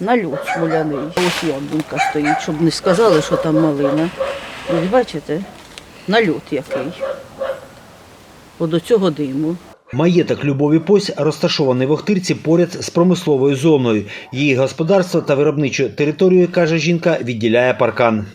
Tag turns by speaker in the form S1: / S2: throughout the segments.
S1: Нальот смоляний. Ось яблунька стоїть, щоб не сказали, що там малина. Ось бачите, нальот який. От до цього диму.
S2: Маєток Любові Пось розташований в Охтирці поряд з промисловою зоною. Її господарство та виробничу територію, каже жінка, відділяє паркан.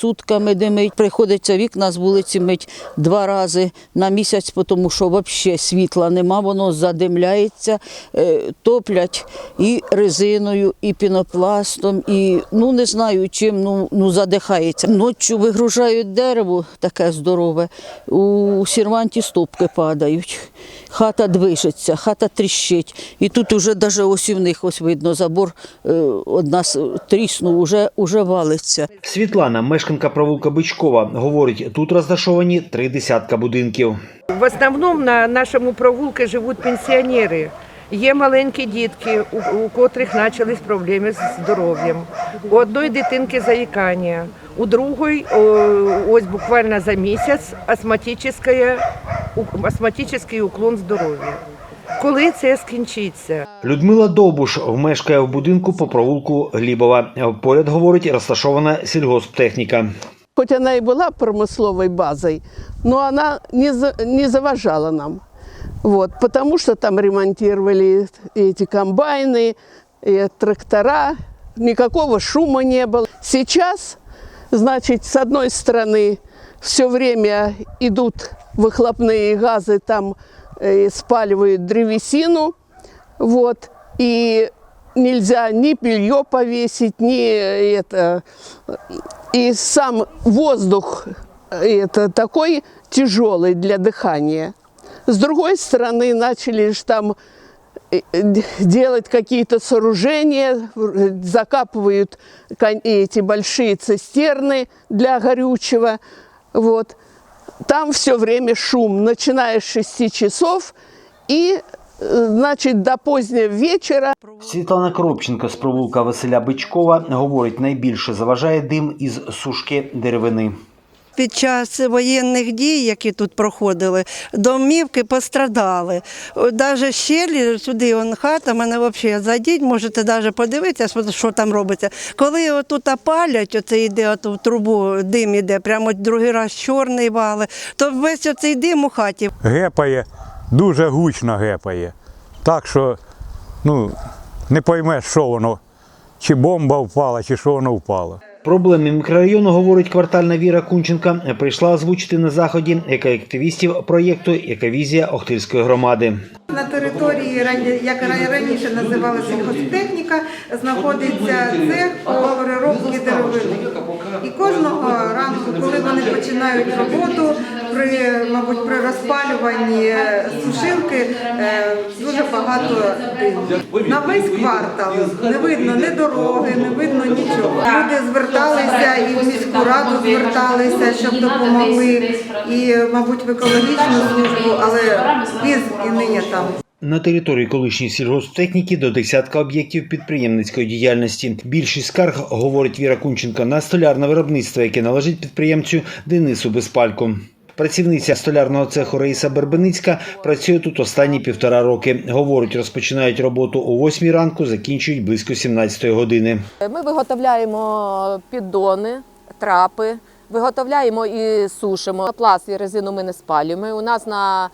S1: Сутками димить, приходиться вікна з вулиці мить два рази на місяць, тому що взагалі світла нема, воно задимляється, е, топлять і резиною, і пінопластом, і ну не знаю чим, ну, ну задихається. Ночі вигружають дерево таке здорове, у сірванті стопки падають. Хата движеться, хата тріщить. І тут уже навіть ось в них ось видно забор е, одна тріснув, уже, уже валиться.
S2: Світлана, мешканка провулка Бичкова, говорить, тут розташовані три десятка будинків.
S3: В основному на нашому провулку живуть пенсіонери. Є маленькі дітки, у, котрих почались проблеми з здоров'ям. У одної дитинки заїкання, у другої ось буквально за місяць астматичний уклон здоров'я. Коли це скінчиться?
S2: Людмила Довбуш мешкає в будинку по провулку Глібова. Поряд, говорить, розташована сільгосптехніка.
S4: Хоть она и была промысловой базой, но она не, за- не заважала нам. Вот, потому что там ремонтировали эти комбайны, и трактора, никакого шума не было. Сейчас, значит, с одной стороны, все время идут выхлопные газы, там э, спаливают древесину, вот, и нельзя ни белье повесить, ни э, это, и сам воздух э, это такой тяжелый для дыхания. С другой стороны, начали же там э, делать какие-то сооружения, э, закапывают эти большие цистерны для горючего. Вот. Там все время шум, начиная с 6 часов и Значить, до позднього вечора
S2: Світлана Коробченко з провулка Василя Бичкова говорить, найбільше заважає дим із сушки деревини.
S5: Під час воєнних дій, які тут проходили, домівки пострадали. Навіть щелі, сюди он хата, мене взагалі зайдіть, можете навіть подивитися, що там робиться. Коли отут опалять, оце йде в трубу, дим іде, прямо другий раз чорний вали, то весь оцей дим у хаті
S6: гепає, дуже гучно гепає. Так що ну, не поймеш, що воно, чи бомба впала, чи що воно впало.
S2: Проблеми мікрорайону, говорить квартальна Віра Кунченка, прийшла озвучити на заході екоактивістів проєкту Ековізія Охтирської громади.
S7: На території, як раніше називалася хостехніка, знаходиться цех по переробці деревини. І кожного ранку, коли вони починають роботу, при, мабуть, при розпалюванні сушилки е, дуже багато диму. На весь квартал не видно ні дороги, не видно нічого. Люди зверталися і в міську раду зверталися, щоб допомогли, і, мабуть, в екологічну службу, але біз і нині там.
S2: На території колишньої сільгосптехніки до десятка об'єктів підприємницької діяльності. Більшість скарг, говорить Віра Кунченко, на столярне виробництво, яке належить підприємцю Денису Безпальку. Працівниця столярного цеху Раїса Бербеницька працює тут останні півтора роки. Говорить, розпочинають роботу о 8 ранку, закінчують близько 17 години.
S8: Ми виготовляємо піддони, трапи, виготовляємо і сушимо. Пласт і резину ми не спалюємо. У нас на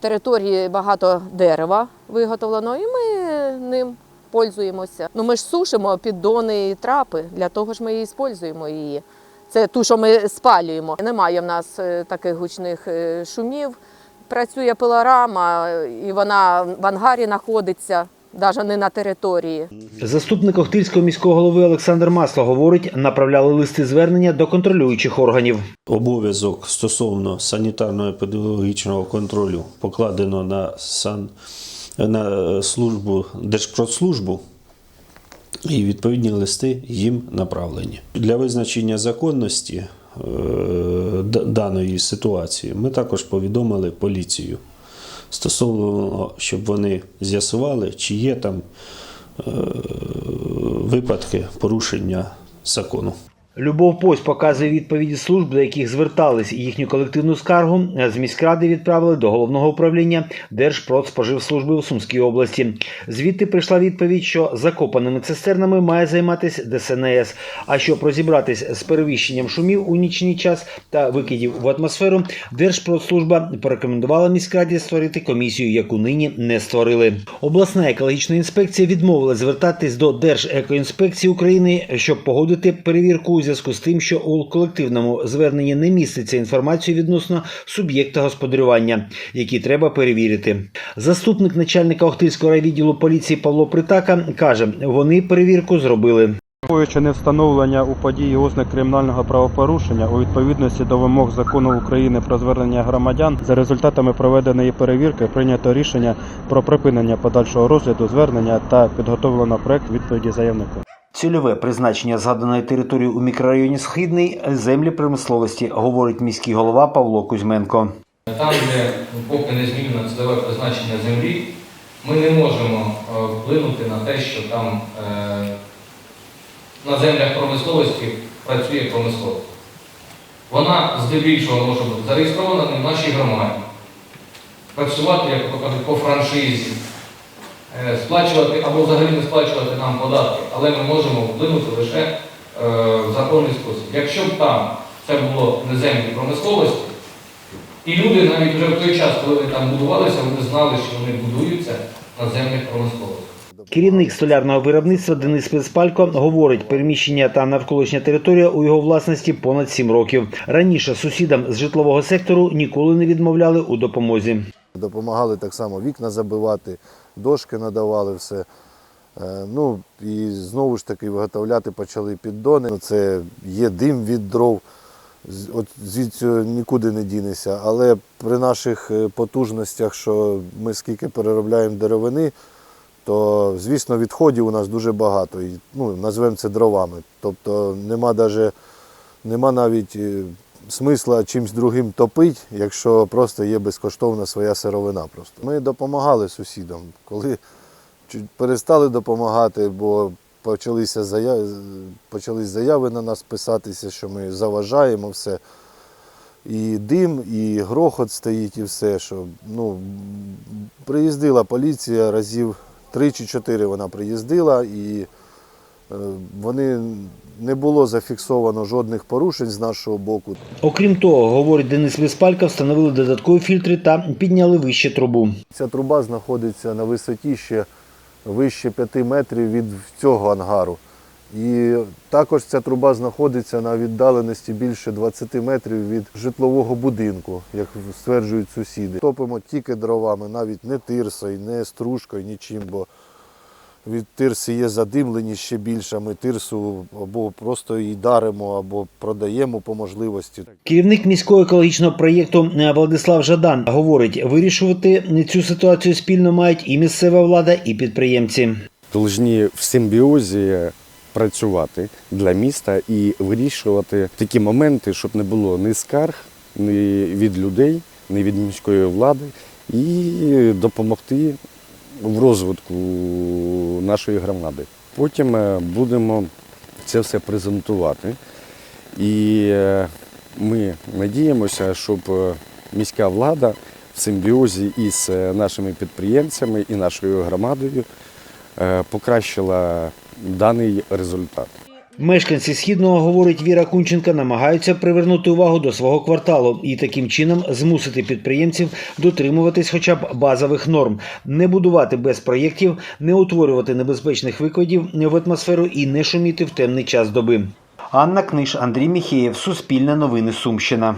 S8: території багато дерева виготовлено, і ми ним пользуємося. Ну, ми ж сушимо піддони і трапи, для того ж ми і використовуємо її. Це ту, що ми спалюємо. Немає в нас е, таких гучних е, шумів. Працює пилорама, і вона в ангарі знаходиться, навіть не на території.
S2: Заступник Охтирського міського голови Олександр Масло говорить, направляли листи звернення до контролюючих органів.
S9: Обов'язок стосовно санітарно-епідеміологічного контролю покладено на сан на службу Держпродслужбу. І відповідні листи їм направлені. Для визначення законності е, даної ситуації ми також повідомили поліцію стосовно, щоб вони з'ясували, чи є там е, випадки порушення закону.
S2: Любов Пось показує відповіді служб, до яких звертались, їхню колективну скаргу з міськради відправили до головного управління Держпродспоживслужби у Сумській області. Звідти прийшла відповідь, що закопаними цистернами має займатися ДСНС. А щоб розібратись з перевіщенням шумів у нічний час та викидів в атмосферу, Держпродслужба порекомендувала міськраді створити комісію, яку нині не створили. Обласна екологічна інспекція відмовила звертатись до Держекоінспекції України, щоб погодити перевірку зв'язку з тим, що у колективному зверненні не міститься інформацію відносно суб'єкта господарювання, які треба перевірити. Заступник начальника Охтирського райвідділу поліції Павло Притака каже, вони перевірку зробили.
S10: Враховуючи невстановлення у події ознак кримінального правопорушення у відповідності до вимог закону України про звернення громадян, за результатами проведеної перевірки прийнято рішення про припинення подальшого розгляду звернення та підготовлено проект відповіді заявнику.
S2: Цільове призначення згаданої території у мікрорайоні Східний землі промисловості, говорить міський голова Павло Кузьменко.
S11: Там, де поки не змінено цільове призначення землі, ми не можемо е, вплинути на те, що там е, на землях промисловості працює промисловість. Вона здебільшого може бути зареєстрована в нашій громаді, працювати, як то кажуть, по франшизі, сплачувати або взагалі не сплачувати нам податки, але ми можемо вплинути лише е, в законний спосіб. Якщо б там це було не землі промисловості, і люди навіть вже в той час, коли вони там будувалися, вони знали, що вони будуються на землях промисловості.
S2: Керівник столярного виробництва Денис Песпалько говорить, переміщення та навколишня територія у його власності понад 7 років. Раніше сусідам з житлового сектору ніколи не відмовляли у допомозі.
S12: Допомагали так само вікна забивати, дошки надавали все. Е, Ну і знову ж таки виготовляти почали піддони. Ну, Це є дим від дров, от звідси нікуди не дінешся. Але при наших е, потужностях, що ми скільки переробляємо деревини, то звісно відходів у нас дуже багато. І, ну, назвемо це дровами. Тобто нема даже, нема навіть е, смисла чимсь другим топити, якщо просто є безкоштовна своя сировина. Просто. Ми допомагали сусідам. Коли перестали допомагати, бо почалися заяви, почались заяви на нас писатися, що ми заважаємо все. І дим, і грохот стоїть, і все. Що, ну, приїздила поліція разів три чи чотири вона приїздила, і вони не було зафіксовано жодних порушень з нашого боку.
S2: Окрім того, говорить Денис Песпалько, встановили додаткові фільтри та підняли вище трубу.
S12: Ця труба знаходиться на висоті ще вище 5 метрів від цього ангару. І також ця труба знаходиться на віддаленості більше 20 метрів від житлового будинку, як стверджують сусіди. Топимо тільки дровами, навіть не тирсою, не стружкою, нічим, бо від тирси є задимлені ще більше. Ми тирсу або просто її даримо, або продаємо по можливості.
S2: Керівник міського екологічного проєкту е, Владислав Жадан говорить, вирішувати цю ситуацію спільно мають і місцева влада, і підприємці.
S13: Должні в симбіозі працювати для міста і вирішувати такі моменти, щоб не було ні скарг, ні від людей, ні від міської влади, і допомогти в розвитку нашої громади. Потім е, будемо це все презентувати. І е, ми надіємося, щоб е, міська влада в симбіозі із нашими підприємцями і нашою громадою покращила даний результат.
S2: Мешканці східного, говорить Віра Кунченка, намагаються привернути увагу до свого кварталу і таким чином змусити підприємців дотримуватись хоча б базових норм, не будувати без проєктів, не утворювати небезпечних викладів в атмосферу і не шуміти в темний час доби. Анна Книж, Андрій Міхеєв, Суспільне новини Сумщина.